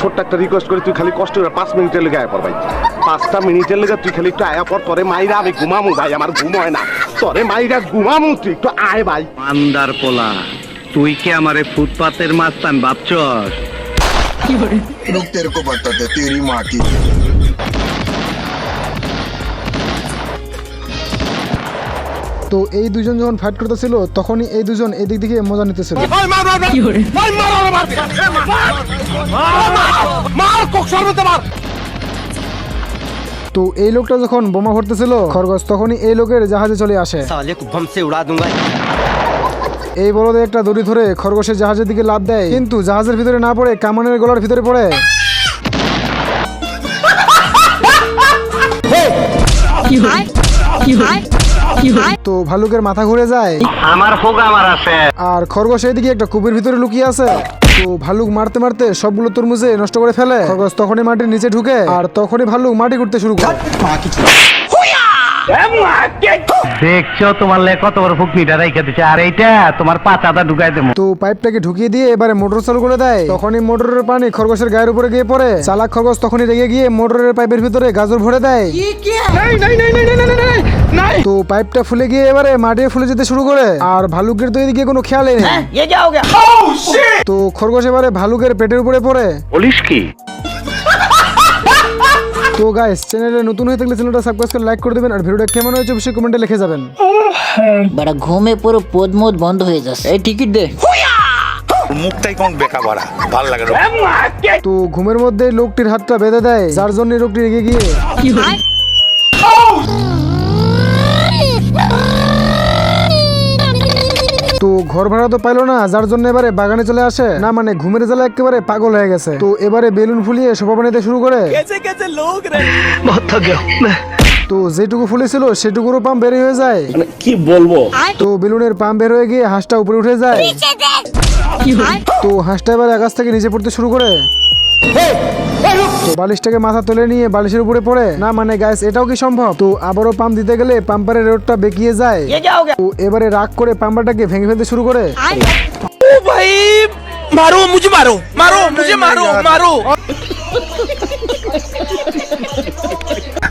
ছোট্ট একটা রিকোয়েস্ট করি তুই খালি কষ্ট করে পাঁচ মিনিটের লেগে আয়া কর ভাই। পাঁচটা মিনিটের লেগে তুই খালি একটু আয়া পর তরে মাইরা আমি ঘুমামু ভাই আমার ঘুম হয় না। তরে মাইরা ঘুমামু তুই একটু আয় ভাই। আন্দার পোলা তুই কি আমারে ফুটপাতের মাস্তান ভাবছস? রক্তের কোপাটাতে তেরি মাটি। তো এই দুজন যখন ফাইট করতেছিল তখনই এই দুজন এদিক দিকে মজা নিতেছিল। তো এই লোকটা যখন বোমা ভরতেছিল খরগোশ তখনই এই লোকের জাহাজে চলে আসে। এই বলদে একটা দড়ি ধরে খরগোশের জাহাজের দিকে লাভ দেয় কিন্তু জাহাজের ভিতরে না পড়ে কামানের গলার ভিতরে পড়ে। তো ভালুকের মাথা ঘুরে যায়। আমার ফোক আমার আছে। আর খরগোশ এদিকে একটা কূপের ভিতরে লুকিয়ে আছে। তো ভালুক মারতে মারতে সবগুলো তরমুজে নষ্ট করে ফেলে। খরগোশ তখনই মাটির নিচে ঢুকে আর তখনই ভালুক মাটি করতে শুরু করে। দেখছ তোমার লে কত ফুকনিটা রাইখা দিছে। আর এইটা তোমার পাতাটা ঢুকাই দেবো। তো পাইপটাকে ঢুকিয়ে দিয়ে এবারে মোটর চালু করে দেয়। তখনই মোটরের পানি খরগোশের গায়ের উপরে গিয়ে পড়ে। চালাক খরগোশ তখনই রেগে গিয়ে মোটরের পাইপের ভিতরে গাজর ভরে দেয়। তো পাইপটা ফুলে গিয়ে এবারে মাটিয়ে ফুলে যেতে শুরু করে। আর ভালুকের তো এদিকে কোনো খেয়ালই নেই। তো খরগোশ এবারে ভালুকের পেটের উপরে পড়ে। বলিস কি? তো গাইস চ্যানেলে নতুন হয়ে থাকলে চ্যানেলটা সাবস্ক্রাইব করে লাইক করে দেবেন আর ভিডিওটা কেমন হয়েছে অবশ্যই কমেন্টে লিখে যাবেন। বেটা ঘুমে পুরো পদমদ মোদ বন্ধ হয়ে যাচ্ছে। এই টিকিট দে। মুখটাই কোন বেকা ভরা ভালো লাগে তো ঘুমের মধ্যে লোকটির হাতটা বেঁধে দেয় যার জন্য লোকটি রেগে গিয়ে তো ঘর ভাড়া তো পাইলো না যার জন্য এবারে বাগানে চলে আসে। না মানে ঘুমের জ্বালা একেবারে পাগল হয়ে গেছে। তো এবারে বেলুন ফুলিয়ে শোভা বানাতে শুরু করে। তো যেটুকু ফুলেছিল সেটুকুরও পাম্প বের হয়ে যায়। কি বলব? তো বেলুনের পাম্প বের হয়ে গিয়ে হাঁসটা উপরে উঠে যায়। তো হাঁসটা এবার আকাশ থেকে নিচে পড়তে শুরু করে। বালিশটাকে মাথা তুলে নিয়ে বালিশের উপরে পড়ে? না মানে গাইস এটাও কি সম্ভব? তো আবারও পাম্প দিতে গেলে পাম্পারের রোডটা বেঁকিয়ে যায়। তো এবারে রাগ করে পাম্পারটাকে ভেঙে ফেলতে শুরু করে।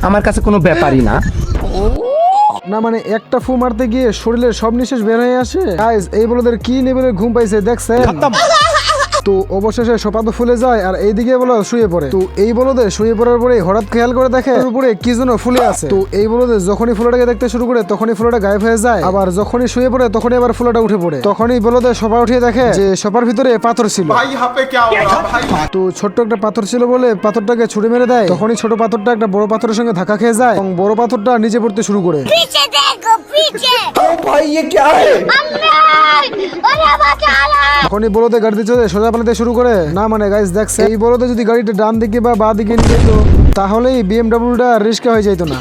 আমার কাছে কোনো ব্যাপারই না। না মানে একটা ফু মারতে গিয়ে শরীরের সব নিঃশ্বাস বের হয়ে আসে? গাইস এই বলদের কি লেভেলের ঘুম পাইছে দেখছে তো অবশেষে সোপা তো ফুলে যায় আর এইদিকে বলো শুয়ে পড়ে তো এই বলদে শুয়ে পড়ার পরে হঠাৎ খেয়াল করে দেখে ওর উপরে কি যেন ফুলে আছে তো এই বলদে যখনই ফুলটাকে দেখতে শুরু করে তখনই ফুলটা গায়েব হয়ে যায় আবার যখনই শুয়ে পড়ে তখনই আবার ফুলটা উঠে পড়ে তখনই বলদে সোপা উঠিয়ে দেখে যে সোপার ভিতরে পাথর ছিল তো ছোট্ট একটা পাথর ছিল বলে পাথরটাকে ছুড়ে মেরে দেয় তখনই ছোট পাথরটা একটা বড় পাথরের সঙ্গে ধাক্কা খেয়ে যায় এবং বড় পাথরটা নিচে পড়তে শুরু করে पीछे देखो पीछे भाई ये क्या है এখন বলতে গাড়িতে চলে সোজা পালাতে শুরু করে। না মানে গাইস দেখছে এই বলতে যদি গাড়িটা ডান দিকে বা বাঁ দিকে নিয়ে যেত তাহলে এই বিএমডাব্লিউটা রিস্কা হয়ে যেত না।